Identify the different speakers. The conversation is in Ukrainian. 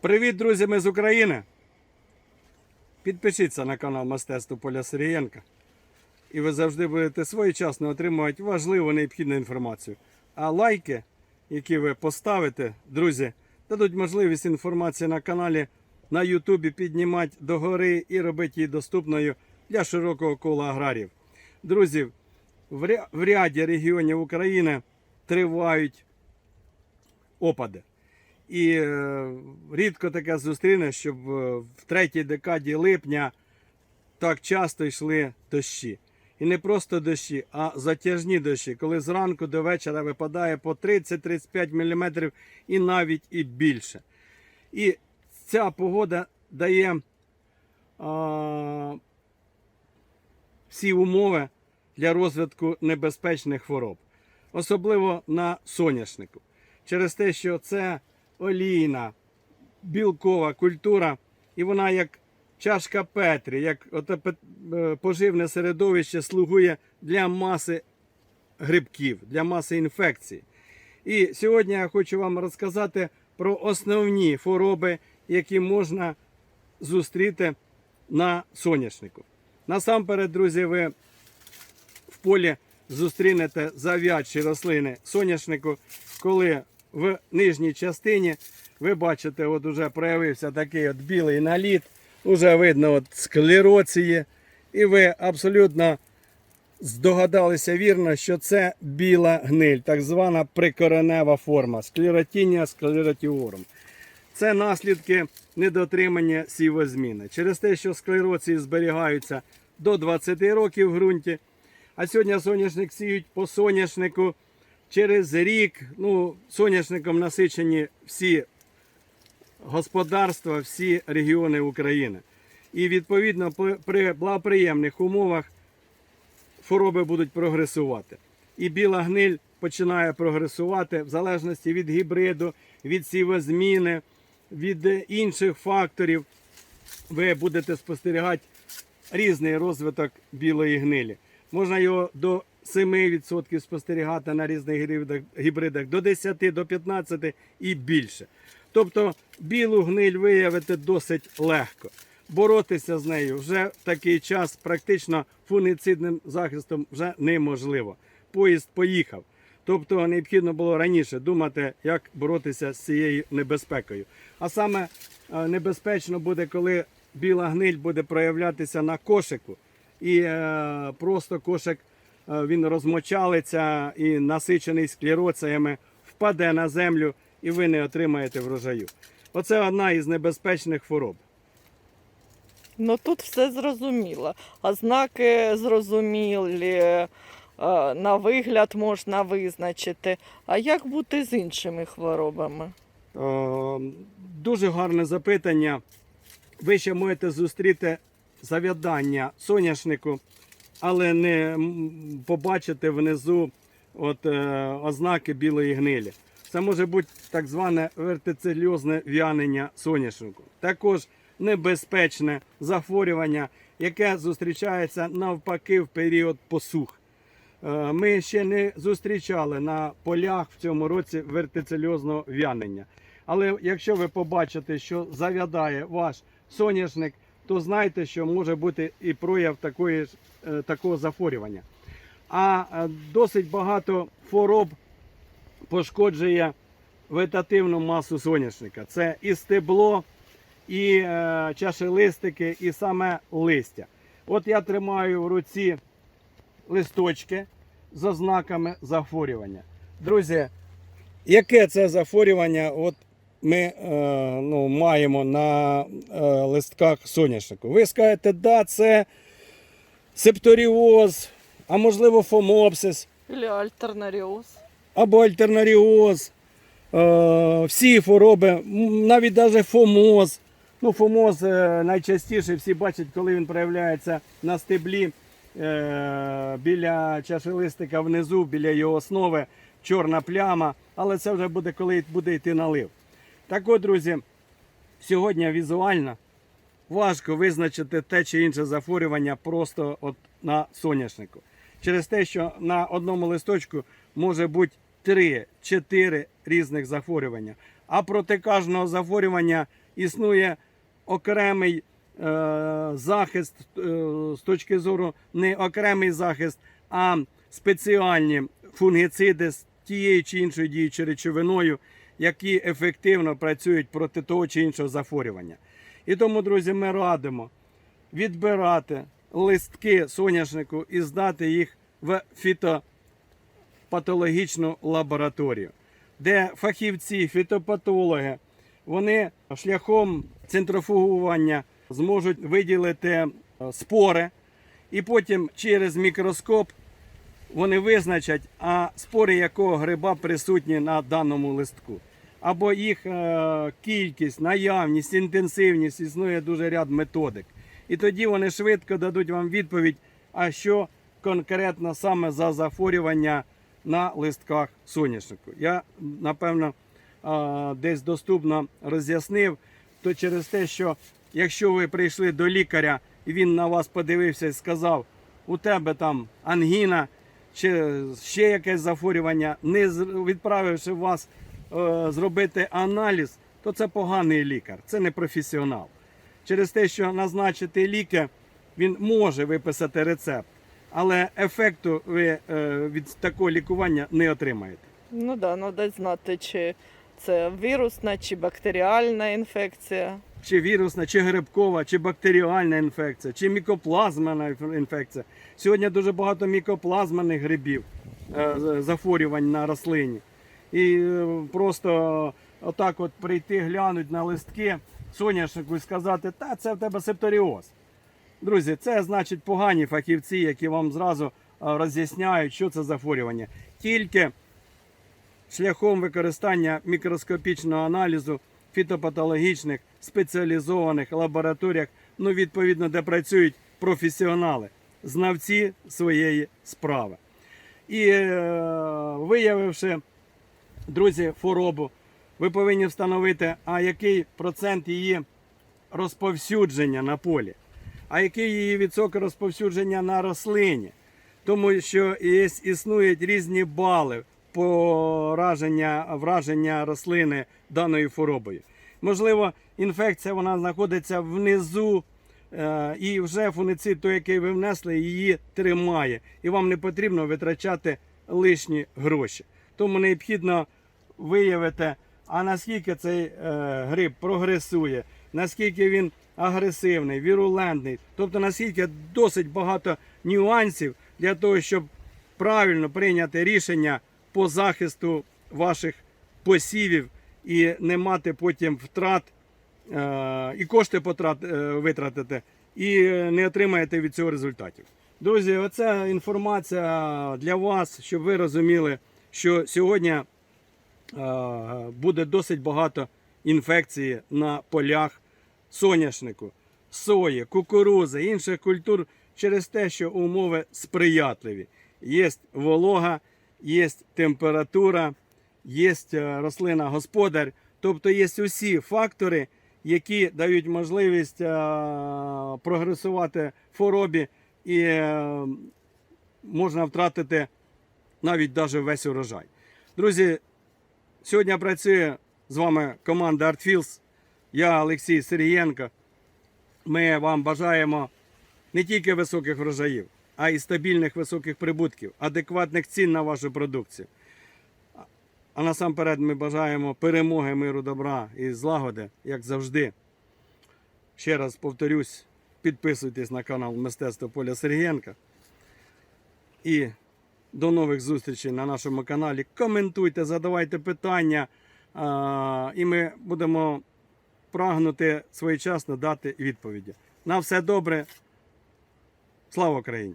Speaker 1: Привіт, друзі, ми з України. Підпишіться на канал Мистецтво Поля Сирієнка. І ви завжди будете своєчасно отримувати важливу необхідну інформацію. А лайки, які ви поставите, друзі, дадуть можливість інформації на каналі на Ютубі піднімати догори і робити її доступною для широкого кола аграріїв. Друзі, в ряді регіонів України тривають опади. І е, рідко таке зустріне, щоб е, в третій декаді липня так часто йшли дощі. І не просто дощі, а затяжні дощі, коли зранку до вечора випадає по 30-35 мм і навіть і більше. І ця погода дає а, всі умови для розвитку небезпечних хвороб, особливо на соняшнику. Через те, що це олійна, білкова культура, і вона як чашка Петрі, як е, поживне середовище слугує для маси грибків, для маси інфекцій. І сьогодні я хочу вам розказати про основні хвороби, які можна зустріти на соняшнику. Насамперед, друзі, ви в полі зустрінете зав'ядші рослини соняшнику, коли в нижній частині ви бачите, от уже проявився такий от білий наліт, уже видно от склероції, і ви абсолютно здогадалися вірно, що це біла гниль, так звана прикоренева форма склеротіння склеротіорум. Це наслідки недотримання сівозміни. Через те, що склероції зберігаються до 20 років в ґрунті, а сьогодні соняшник сіють по соняшнику через рік. Ну, соняшником насичені всі господарства, всі регіони України. І відповідно при- при благоприємних умовах хвороби будуть прогресувати. І біла гниль починає прогресувати в залежності від гібриду, від сівозміни, від інших факторів. Ви будете спостерігати різний розвиток білої гнилі. Можна його до 7% спостерігати на різних гібридах, до 10, до 15 і більше. Тобто білу гниль виявити досить легко. Боротися з нею вже в такий час практично фунгіцидним захистом вже неможливо. Поїзд поїхав. Тобто необхідно було раніше думати, як боротися з цією небезпекою. А саме е, небезпечно буде, коли біла гниль буде проявлятися на кошику, і е, просто кошик він розмочалиться і насичений склероціями, впаде на землю, і ви не отримаєте врожаю. Оце одна із небезпечних хвороб.
Speaker 2: Ну тут все зрозуміло. Ознаки зрозумілі, е, на вигляд можна визначити. А як бути з іншими хворобами?
Speaker 1: Е, Дуже гарне запитання. Ви ще можете зустріти зав'ядання соняшнику, але не м, побачити внизу от, е, ознаки білої гнилі. Це може бути так зване вертицельозне в'янення соняшнику. Також небезпечне захворювання, яке зустрічається навпаки в період посух. Е, Ми ще не зустрічали на полях в цьому році вертицельозного в'янення. Але якщо ви побачите, що зав'ядає ваш соняшник, то знайте, що може бути і прояв такої, е, такого захворювання. А е, досить багато хвороб пошкоджує вегетативну масу соняшника. Це і стебло, і е, чашелистики, і саме листя. От я тримаю в руці листочки з ознаками захворювання. Друзі, яке це захворювання от ми е, ну, маємо на е, листках соняшнику? Ви скажете, да, це септоріоз, а можливо фомопсис,
Speaker 2: Или альтернаріоз?
Speaker 1: або альтернаріоз, е, всі хвороби, навіть навіть фомоз. Ну, фомоз е, найчастіше всі бачать, коли він проявляється на стеблі е, біля чашелистика внизу, біля його основи, чорна пляма, але це вже буде, коли буде йти налив. Так от, друзі, сьогодні візуально важко визначити те чи інше захворювання просто от на соняшнику. Через те, що на одному листочку може бути 3-4 різних захворювання. А проти кожного захворювання існує окремий е, захист е, з точки зору не окремий захист, а спеціальні фунгіциди з тією чи іншою діючою речовиною, які ефективно працюють проти того чи іншого захворювання. І тому, друзі, ми радимо відбирати листки соняшнику і здати їх в фітопатологічну лабораторію, де фахівці, фітопатологи, вони шляхом центрофугування зможуть виділити е, спори, і потім через мікроскоп вони визначать, а спори якого гриба присутні на даному листку. Або їх е, кількість, наявність, інтенсивність, існує дуже ряд методик. І тоді вони швидко дадуть вам відповідь, а що конкретно саме за захворювання на листках соняшнику. Я, напевно, е, десь доступно роз'яснив, то через те, що якщо ви прийшли до лікаря і він на вас подивився і сказав, у тебе там ангіна чи ще якесь захворювання, не відправивши вас зробити аналіз, то це поганий лікар, це не професіонал. Через те, що назначити ліки, він може виписати рецепт, але ефекту ви е, від такого лікування не отримаєте.
Speaker 2: Ну да, треба знати, чи це вірусна чи бактеріальна інфекція.
Speaker 1: чи вірусна, чи грибкова, чи бактеріальна інфекція, чи мікоплазмана інфекція. Сьогодні дуже багато мікоплазманих грибів, е, захворювань на рослині. І е, просто отак от прийти, глянуть на листки соняшнику і сказати, та це в тебе септоріоз. Друзі, це значить погані фахівці, які вам зразу е, роз'ясняють, що це захворювання. Тільки шляхом використання мікроскопічного аналізу фітопатологічних спеціалізованих лабораторіях, ну відповідно, де працюють професіонали, знавці своєї справи. І е, виявивши, друзі, хворобу, ви повинні встановити, а який процент її розповсюдження на полі, а який її відсоток розповсюдження на рослині. Тому що існують різні бали пораження, враження рослини даною хворобою. Можливо, інфекція вона знаходиться внизу, е, і вже фуницид, той, який ви внесли, її тримає. І вам не потрібно витрачати лишні гроші. Тому необхідно виявити, а наскільки цей е, гриб прогресує, наскільки він агресивний, вірулентний, тобто наскільки досить багато нюансів для того, щоб правильно прийняти рішення по захисту ваших посівів і не мати потім втрат е, і кошти потрат, е, витратите, і не отримаєте від цього результатів. Друзі, оця інформація для вас, щоб ви розуміли, що сьогодні буде досить багато інфекції на полях соняшнику, сої, кукурузи, інших культур через те, що умови сприятливі. Є волога, є температура, є рослина господар, тобто є усі фактори, які дають можливість е, прогресувати хворобі і е, можна втратити навіть даже весь урожай. Друзі, сьогодні працює з вами команда ArtFields. Я Олексій Сергієнко. Ми вам бажаємо не тільки високих врожаїв, а й стабільних високих прибутків, адекватних цін на вашу продукцію. А насамперед ми бажаємо перемоги, миру, добра і злагоди, як завжди. Ще раз повторюсь, підписуйтесь на канал Мистецтво Поля Сергієнка. І до нових зустрічей на нашому каналі. Коментуйте, задавайте питання, і ми будемо прагнути своєчасно дати відповіді. На все добре. Слава Україні!